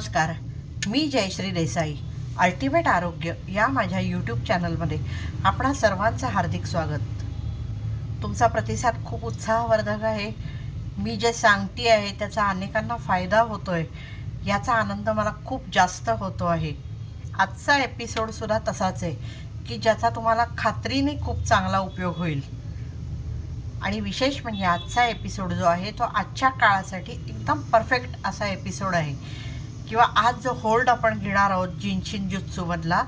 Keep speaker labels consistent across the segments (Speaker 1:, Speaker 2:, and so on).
Speaker 1: नमस्कार. मी जयश्री देसाई अल्टिमेट आरोग्य या माझ्या यूट्यूब चॅनलमध्ये आपणा सर्वांचं हार्दिक स्वागत. तुमचा प्रतिसाद खूप उत्साहवर्धक आहे. मी जे सांगते आहे त्याचा अनेकांना फायदा होतो आहे याचा आनंद मला खूप जास्त होतो आहे. आजचा एपिसोडसुद्धा तसाच आहे की ज्याचा तुम्हाला खात्रीने खूप चांगला उपयोग होईल. आणि विशेष म्हणजे आजचा एपिसोड जो आहे तो आजच्या काळासाठी एकदम परफेक्ट असा एपिसोड आहे. किंवा आज जो होल्ड आपण घेणार आहोत जिनशिन जुत्सूमधला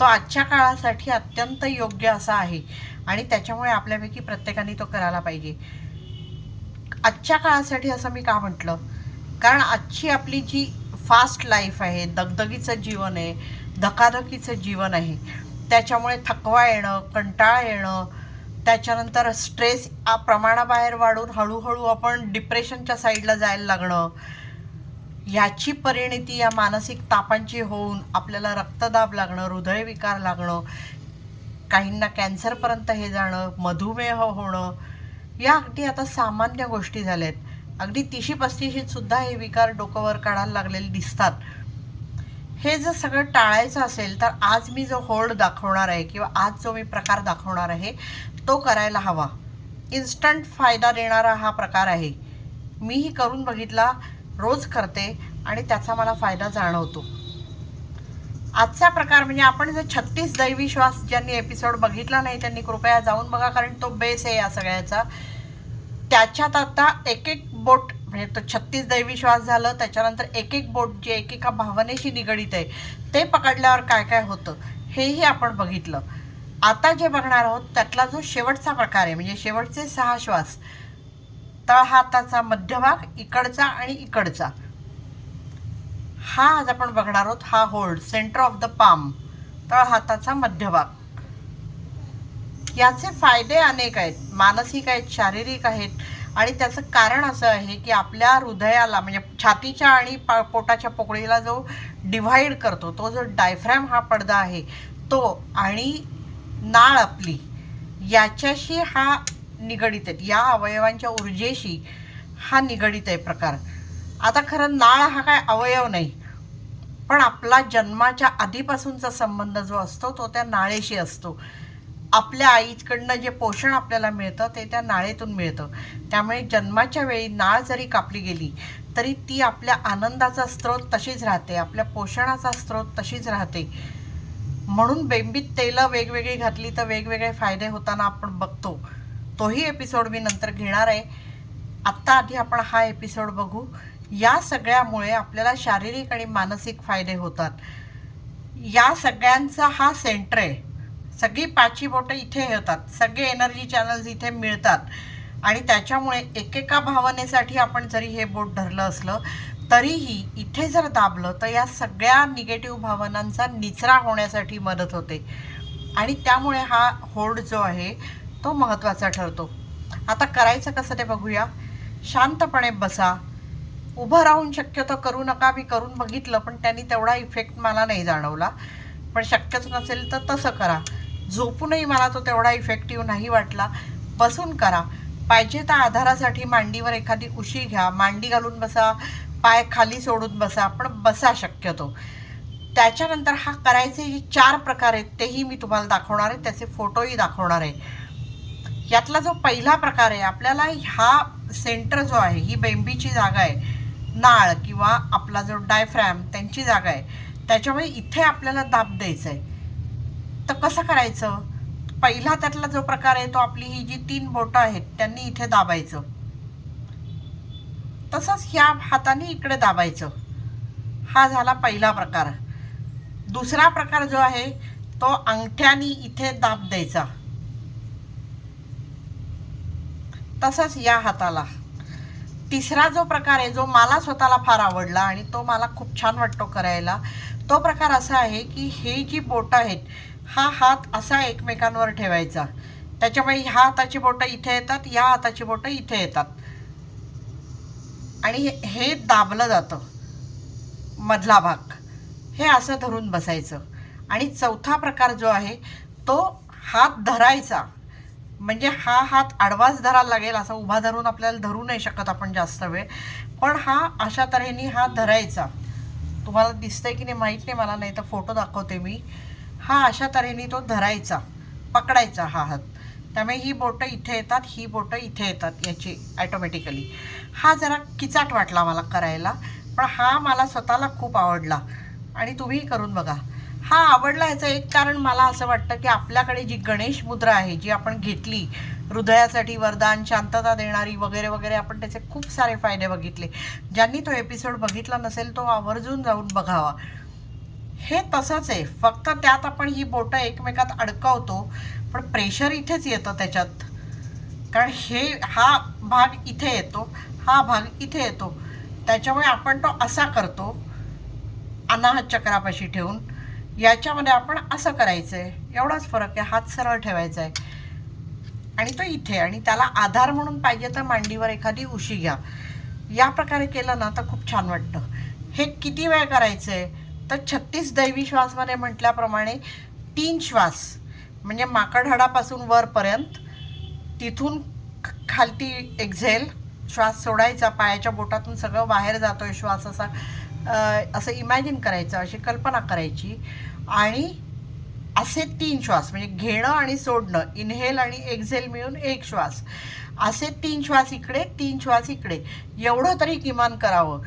Speaker 1: तो आजच्या काळासाठी अत्यंत योग्य असा आहे. आणि त्याच्यामुळे आपल्यापैकी प्रत्येकाने तो करायला पाहिजे. आजच्या काळासाठी असं मी का म्हटलं? कारण आजची आपली जी फास्ट लाईफ आहे दगदगीचं जीवन आहे धकाधकीचं जीवन आहे त्याच्यामुळे थकवा येणं कंटाळा येणं त्याच्यानंतर स्ट्रेस प्रमाणाबाहेर वाढून हळूहळू आपण डिप्रेशनच्या साईडला जायला लागणं याची परिणिती या मानसिक तापांची होऊन आपल्याला रक्तदाब लागणं हृदयविकार लागणं काहींना कॅन्सरपर्यंत हे जाणं मधुमेह होणं या अगदी आता सामान्य गोष्टी झाल्यात. अगदी तिशी पस्तीशीत सुद्धा हे विकार डोकंवर काढायला लागलेले दिसतात. हे जर सगळं टाळायचं असेल तर आज मी जो होल्ड दाखवणार आहे किंवा आज जो मी प्रकार दाखवणार आहे तो करायला हवा. इन्स्टंट फायदा देणारा हा प्रकार आहे. मीही करून बघितला रोज करते आणि त्याचा मला फायदा जाणवतो. आजचा प्रकार म्हणजे आपण जर छत्तीस दैवी श्वास ज्यांनी एपिसोड बघितला नाही त्यांनी कृपया जाऊन बघा कारण तो बेस आहे या सगळ्याचा. त्याच्यात आता एक एक बोट म्हणजे तो छत्तीस दैवी श्वास झालं त्याच्यानंतर एक एक बोट जे एकेका भावनेशी निगडीत आहे ते पकडल्यावर काय काय होतं हेही आपण बघितलं. आता जे बघणार आहोत त्यातला जो शेवटचा प्रकार आहे म्हणजे शेवटचे सहा श्वास तळ हाताचा मध्यभाग इकडचा आणि इकडचा. हा आज आपण बघणार आहोत हा hold centre of the palm तळहाताचा मध्यभाग. याचे फायदे अनेक आहेत. मानसिक आहेत शारीरिक आहेत. आणि त्याचं कारण असं आहे की आपल्या हृदयाला म्हणजे छातीच्या आणि पा पोटाच्या पोकळीला जो डिव्हाइड करतो तो जो डायफ्रॅम हा पडदा आहे तो आणि नाळ आपली याच्याशी हा निगडीत आहेत. या अवयवांच्या ऊर्जेशी हा निगडीत आहे प्रकार. आता खरं नाळ हा काय अवयव नाही. पण आपला जन्माच्या आधीपासूनचा संबंध जो असतो तो त्या नाळेशी असतो. आपल्या आईकडनं जे पोषण आपल्याला मिळतं ते त्या नाळेतून मिळतं. त्यामुळे जन्माच्या वेळी नाळ जरी कापली गेली तरी ती आपल्या आनंदाचा स्रोत तशीच राहते. आपल्या पोषणाचा स्रोत तशीच राहते. म्हणून बेंबीत तेलं वेगवेगळी घातली तर वेगवेगळे फायदे होताना आपण बघतो. तोही एपिसोड मी नंतर घेणार आहे. आत्ता आधी आपण हा एपिसोड बघू. या सगळ्यामुळे आपल्याला शारीरिक आणि मानसिक फायदे होतात. या सगळ्यांचा हा सेंटर आहे. सगळी पाची बोटं इथे होतात सगळे एनर्जी चॅनल्स इथे मिळतात. आणि त्याच्यामुळे एकेका भावनेसाठी आपण जरी हे बोट धरलं असलं तरीही इथे जर दाबलं तर या सगळ्या निगेटिव्ह भावनांचा निचरा होण्यासाठी मदत होते. आणि त्यामुळे हा होल्ड जो आहे तो महत्त्वाचा ठरतो. आता करायचं कसं ते बघूया. शांतपणे बसा. उभं राहून शक्यतो करू नका मी करून बघितलं पण त्यांनी तेवढा इफेक्ट मला नाही जाणवला. पण शक्यच नसेल तर तसं करा. झोपूनही मला तो तेवढा इफेक्टिव्ह नाही वाटला. बसून करा. पाहिजे तर आधारासाठी मांडीवर एखादी उशी घ्या. मांडी घालून बसा. पाय खाली सोडून बसा. पण बसा शक्यतो. त्याच्यानंतर हा करायचे जे चार प्रकार आहेत तेही मी तुम्हाला दाखवणार आहे. त्याचे फोटोही दाखवणार आहे. यातला जो पहिला प्रकार आहे आपल्याला हा सेंटर जो आहे ही बेंबीची जागा आहे नाळ किंवा आपला जो डायफ्रॅम त्यांची जागा आहे त्याच्यामुळे इथे आपल्याला दाब द्यायचा आहे तर कसं करायचं? पहिला त्यातला जो प्रकार आहे तो आपली ही जी तीन बोटं आहेत त्यांनी इथे दाबायचं. तसंच ह्या हाताने इकडे दाबायचं. हा झाला पहिला प्रकार. दुसरा प्रकार जो आहे तो अंगठ्यानी इथे दाब द्यायचा. तसंच या हाताला. तिसरा जो प्रकार आहे जो मला स्वतःला फार आवडला आणि तो मला खूप छान वाटतो करायला तो प्रकार असा आहे की हे जी बोटं आहेत हा हात असा एकमेकांवर ठेवायचा. त्याच्यामुळे ह्या हाताची बोटं इथे येतात या हाताची बोटं इथे येतात. आणि हे- हे दाबलं जातं. मधला भाग. हे असं धरून बसायचं. आणि चौथा प्रकार जो आहे तो हात धरायचा. म्हणजे हा हात आडवाच धरायला लागेल असा उभा धरून आपल्याला धरू नाही शकत आपण जास्त वेळ. पण हा अशा तऱ्हेने हा धरायचा. तुम्हाला दिसतंय की नाही माहीत नाही मला नाही तर फोटो दाखवते मी. हा अशा तऱ्हेने तो धरायचा पकडायचा हा हात. त्यामुळे ही बोटं इथे येतात ही बोटं इथे येतात याची ॲटोमॅटिकली हा जरा किचाट वाटला मला करायला पण हा मला स्वतःला खूप आवडला. आणि तुम्हीही करून बघा. हा आवडला याचं एक कारण मला असं वाटतं की आपल्याकडे जी गणेश मुद्रा आहे जी आपण घेतली हृदयासाठी वरदान शांतता देणारी वगैरे वगैरे आपण त्याचे खूप सारे फायदे बघितले. ज्यांनी तो एपिसोड बघितला नसेल तो आवर्जून जाऊन बघावा. हे तसंच आहे. फक्त त्यात आपण ही बोटं एकमेकात अडकवतो पण प्रेशर इथेच येतं त्याच्यात. कारण हे हा भाग इथे येतो हा भाग इथे येतो. त्याच्यामुळे आपण तो असा करतो अनाहत चक्रापाशी ठेवून. याच्यामध्ये आपण असं करायचं आहे एवढाच फरक आहे. हात सरळ ठेवायचा आहे आणि तो इथे. आणि त्याला आधार म्हणून पाहिजे तर मांडीवर एखादी उशी घ्या. या प्रकारे केलं ना तर खूप छान वाटतं. हे किती वेळ करायचं आहे तर छत्तीस दैवी श्वासमध्ये म्हटल्याप्रमाणे तीन श्वास म्हणजे माकडहाडापासून वरपर्यंत तिथून ख- खालती एक्झेल श्वास सोडायचा पायाच्या बोटातून सगळं बाहेर जातोय श्वास असा असं इमॅजिन करायचं अशी कल्पना करायची. आणि असे तीन श्वास म्हणजे घेणं आणि सोडणं इनहेल आणि एक्झेल मिळून एक श्वास. असे तीन श्वास इकडे तीन श्वास इकडे. एवढं तरी किमान करावं.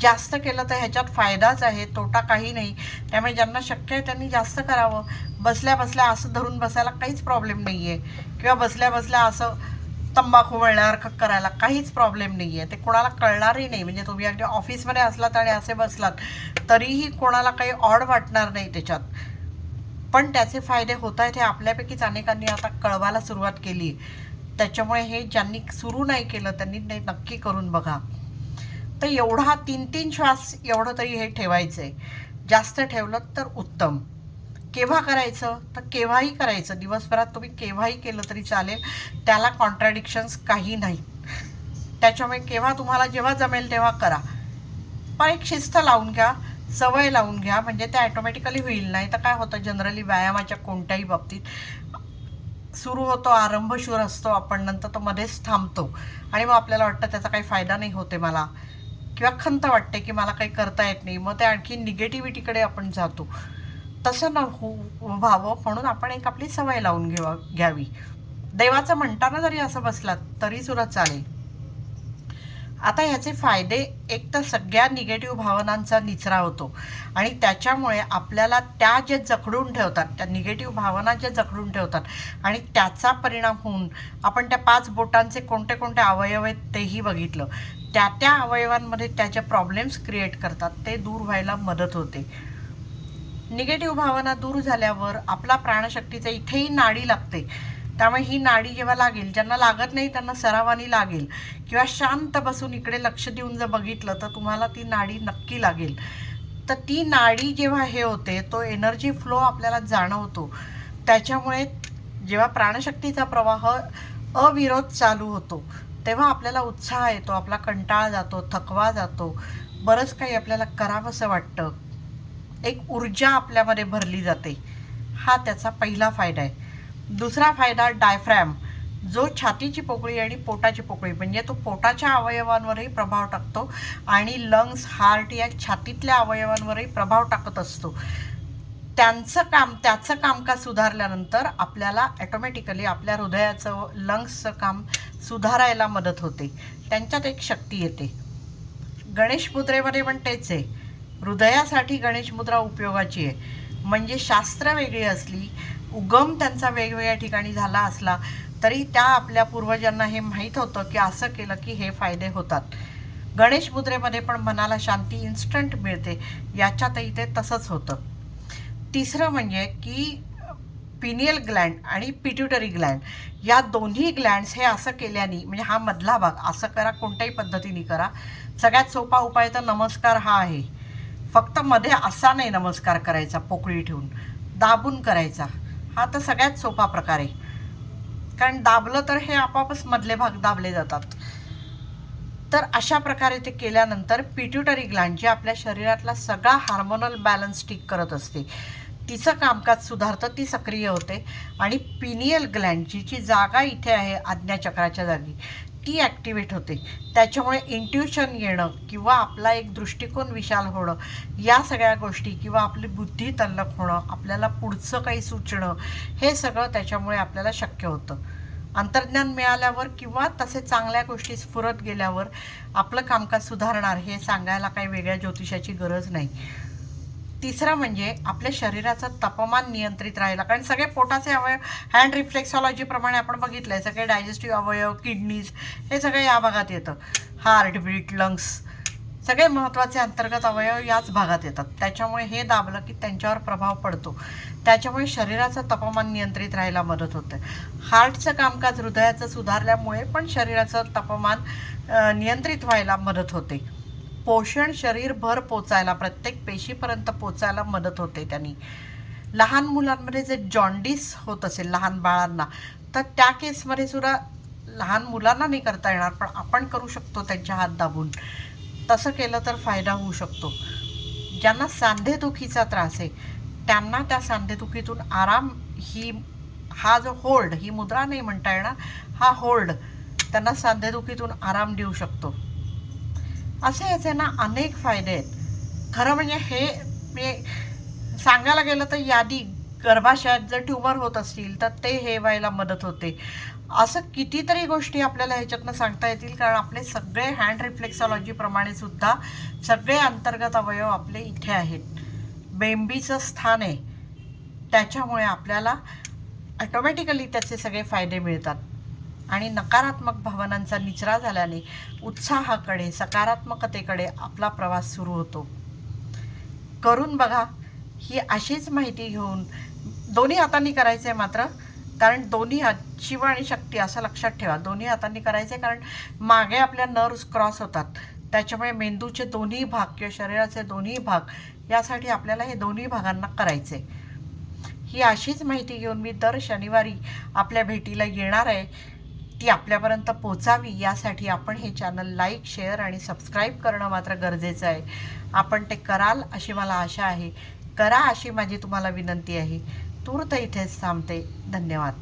Speaker 1: जास्त केलं तर ह्याच्यात फायदाच आहे तोटा काही नाही. त्यामुळे ज्यांना शक्य आहे त्यांनी जास्त करावं. बसल्या बसल्या असं धरून बसायला काहीच प्रॉब्लेम नाही आहे किंवा बसल्या बसल्या असं तंबाखू वळल्यासारखं करायला काहीच प्रॉब्लेम नाही आहे ते कोणाला कळणारही नाही. म्हणजे तुम्ही अगदी ऑफिसमध्ये असलात आणि असे बसलात तरीही कोणाला काही ऑड वाटणार नाही त्याच्यात. पण त्याचे फायदे होत आहेत हे आपल्यापैकीच अनेकांनी आता कळवायला सुरुवात केली. त्याच्यामुळे हे ज्यांनी सुरू नाही केलं त्यांनी ते नक्की करून बघा. तर एवढा तीन तीन श्वास एवढं तरी हे ठेवायचं आहे जास्त ठेवलं तर उत्तम. केव्हा करायचं? तर केव्हाही करायचं. दिवसभरात तुम्ही केव्हाही केलं तरी चालेल. त्याला कॉन्ट्राडिक्शन्स काही नाही. त्याच्यामुळे केव्हा तुम्हाला जेव्हा जमेल तेव्हा करा. पण एक शिस्त लावून घ्या सवय लावून घ्या. म्हणजे ते ॲटोमॅटिकली होईल. नाही तर काय होतं? जनरली व्यायामाच्या कोणत्याही बाबतीत सुरू होतो आरंभशूर असतो. आपण नंतर तो मध्येच थांबतो. आणि मग आपल्याला वाटतं त्याचा काही फायदा नाही होते मला. किंवा खंत वाटते की मला काही करता येत नाही. मग ते आणखी निगेटिव्हिटीकडे आपण जातो. तसं न हो व्हावं म्हणून आपण एक आपली सवय लावून घेवा घ्यावी. देवाचं म्हणताना जरी असं बसलात तरी सुद्धा चालेल. आता ह्याचे फायदे एक तर सगळ्या निगेटिव्ह भावनांचा निचरा होतो. आणि त्याच्यामुळे आपल्याला त्या जे जखडून ठेवतात त्या निगेटिव्ह भावना ज्या जखडून ठेवतात आणि त्याचा परिणाम होऊन आपण त्या पाच बोटांचे कोणते कोणते अवयव आहेत तेही बघितलं. त्या त्या अवयवांमध्ये त्याचे प्रॉब्लेम्स क्रिएट करतात ते दूर व्हायला मदत होते. निगेटिव्ह भावना दूर झाल्यावर आपला प्राणशक्तीचं इथेही नाडी लागते. त्यामुळे ही नाडी जेव्हा लागेल ज्यांना लागत नाही त्यांना सरावानी लागेल. किंवा शांत बसून इकडे लक्ष देऊन जर बघितलं तर तुम्हाला ती नाडी नक्की लागेल. तर ती नाडी जेव्हा हे होते तो एनर्जी फ्लो आपल्याला जाणवतो. त्याच्यामुळे जेव्हा प्राणशक्तीचा प्रवाह अविरोध चालू होतो तेव्हा आपल्याला उत्साह येतो आपला कंटाळा जातो थकवा जातो. बरंच काही आपल्याला करावंसं वाटतं. एक ऊर्जा आपल्यामध्ये भरली जाते. हा त्याचा पहिला फायदा आहे. दुसरा फायदा डायफ्रॅम जो छातीची पोकळी आणि पोटाची पोकळी म्हणजे तो पोटाच्या अवयवांवरही प्रभाव टाकतो आणि लंग्स हार्ट या छातीतल्या अवयवांवरही प्रभाव टाकत असतो. त्यांचं काम त्याचं कामकाज सुधारल्यानंतर आपल्याला ॲटोमॅटिकली आपल्या हृदयाचं लंग्सचं काम सुधारायला मदत होते. त्यांच्यात एक शक्ती येते. गणेश मुद्रेमध्ये पण तेच आहे. हृदयासाठी गणेश मुद्रा उपयोगाची आहे. म्हणजे शास्त्र वेगळी असली उगम त्यांचा वेगवेगळ्या ठिकाणी झाला असला तरी त्या आपल्या पूर्वजांना हे माहीत होतं की असं केलं की हे फायदे होतात. गणेश मुद्रेमध्ये पण मनाला शांती इन्स्टंट मिळते याच्यातही ते तसंच होतं. तिसरं म्हणजे की पिनियल ग्लँड आणि पिट्युटरी ग्लँड या दोन्ही ग्लँड्स हे असं केल्याने म्हणजे हा मधला भाग असं करा कोणत्याही पद्धतीने करा. सगळ्यात सोपा उपाय तर नमस्कार हा आहे. फक्त मध्ये असा नाही नमस्कार करायचा पोकळी ठेवून. दाबून करायचा. हा तर सगळ्यात सोपा प्रकार आहे. कारण दाबलं तर हे आपापच मधले भाग दाबले जातात. तर अशा प्रकारे ते केल्यानंतर पिट्युटरी ग्लँड जी आपल्या शरीरातला सगळा हार्मोनल बॅलन्स ठीक करत असते तिचं कामकाज सुधारतं ती सक्रिय होते. आणि पिनियल ग्लँड जी जागा इथे आहे आज्ञाचक्राच्या जागी ती ॲक्टिवेट होते. त्याच्यामुळे इंट्युशन येणं किंवा आपला एक दृष्टिकोन विशाल होणं या सगळ्या गोष्टी किंवा आपली बुद्धी तल्लक होणं आपल्याला पुढचं काही सुचणं हे सगळं त्याच्यामुळे आपल्याला शक्य होतं. अंतर्ज्ञान मिळाल्यावर किंवा तसे चांगल्या गोष्टी स्फुरत गेल्यावर आपलं कामकाज सुधारणार हे सांगायला काही वेगळ्या ज्योतिषाची गरज नाही. तिसरं म्हणजे आपल्या शरीराचं तापमान नियंत्रित राहिला कारण सगळे पोटाचे अवयव हँड रिफ्लेक्सॉलॉजीप्रमाणे आपण बघितलं आहे सगळे डायजेस्टिव्ह अवयव किडनीज हे सगळे या भागात येतं. हार्ट बीट लंग्स सगळे महत्त्वाचे अंतर्गत अवयव याच भागात येतात. त्याच्यामुळे हे दाबलं की त्यांच्यावर प्रभाव पडतो. त्याच्यामुळे शरीराचं तापमान नियंत्रित राहायला मदत होते. हार्टचं कामकाज हृदयाचं सुधारल्यामुळे पण शरीराचं तापमान नियंत्रित व्हायला मदत होते. पोषण शरीरभर पोचायला प्रत्येक पेशीपर्यंत पोचायला मदत होते त्यांनी. लहान मुलांमध्ये जे जॉन्डिस होत असेल लहान बाळांना तर त्या केसमध्ये सुद्धा लहान मुलांना नाही करता येणार पण आपण करू शकतो त्यांच्या हात दाबून. तसं केलं तर फायदा होऊ शकतो. ज्यांना सांधेदुखीचा त्रास आहे त्यांना त्या सांधेदुखीतून आराम ही हा जो होल्ड ही मुद्रा नाही म्हणता येणार हा होल्ड त्यांना सांधेदुखीतून आराम देऊ शकतो. असे याचे ना अनेक फायदे आहेत. खरं म्हणजे हे मी सांगायला गेलं तर यादी गर्भाशयात जर ट्युमर होत असतील तर ते हे व्हायला मदत होते. असं कितीतरी गोष्टी आपल्याला ह्याच्यातनं सांगता येतील कारण आपले सगळे हँड रिफ्लेक्सॉलॉजीप्रमाणे सुद्धा सगळे अंतर्गत अवयव आपले इथे आहेत. बेंबीचं स्थान आहे. त्याच्यामुळे आपल्याला ऑटोमॅटिकली त्याचे सगळे फायदे मिळतात. आणि नकारात्मक भावनांचा निचरा झाल्याने उत्साहाकडे सकारात्मकतेकडे आपला प्रवास सुरू होतो. करून बघा ही अशीच माहिती घेऊन दोन्ही हातांनी करायचं आहे मात्र कारण दोन्ही हात शिव आणि शक्ती असं लक्षात ठेवा. दोन्ही हातांनी करायचं आहे कारण मागे आपल्या नर्व्स क्रॉस होतात. त्याच्यामुळे मेंदूचे दोन्ही भाग किंवा शरीराचे दोन्ही भाग यासाठी आपल्याला हे दोन्ही भागांना करायचे आहे ही अशीच माहिती घेऊन मी दर शनिवारी आपल्या भेटीला येणार आहे. ती आपल्यापर्यंत पोचावी यासाठी आपण हे चॅनल लाईक शेअर आणि सबस्क्राईब करणं मात्र गरजेचं आहे. आपण ते कराल अशी मला आशा आहे. करा अशी माझी तुम्हाला विनंती आहे. तूर्त इथेच थांबते. धन्यवाद.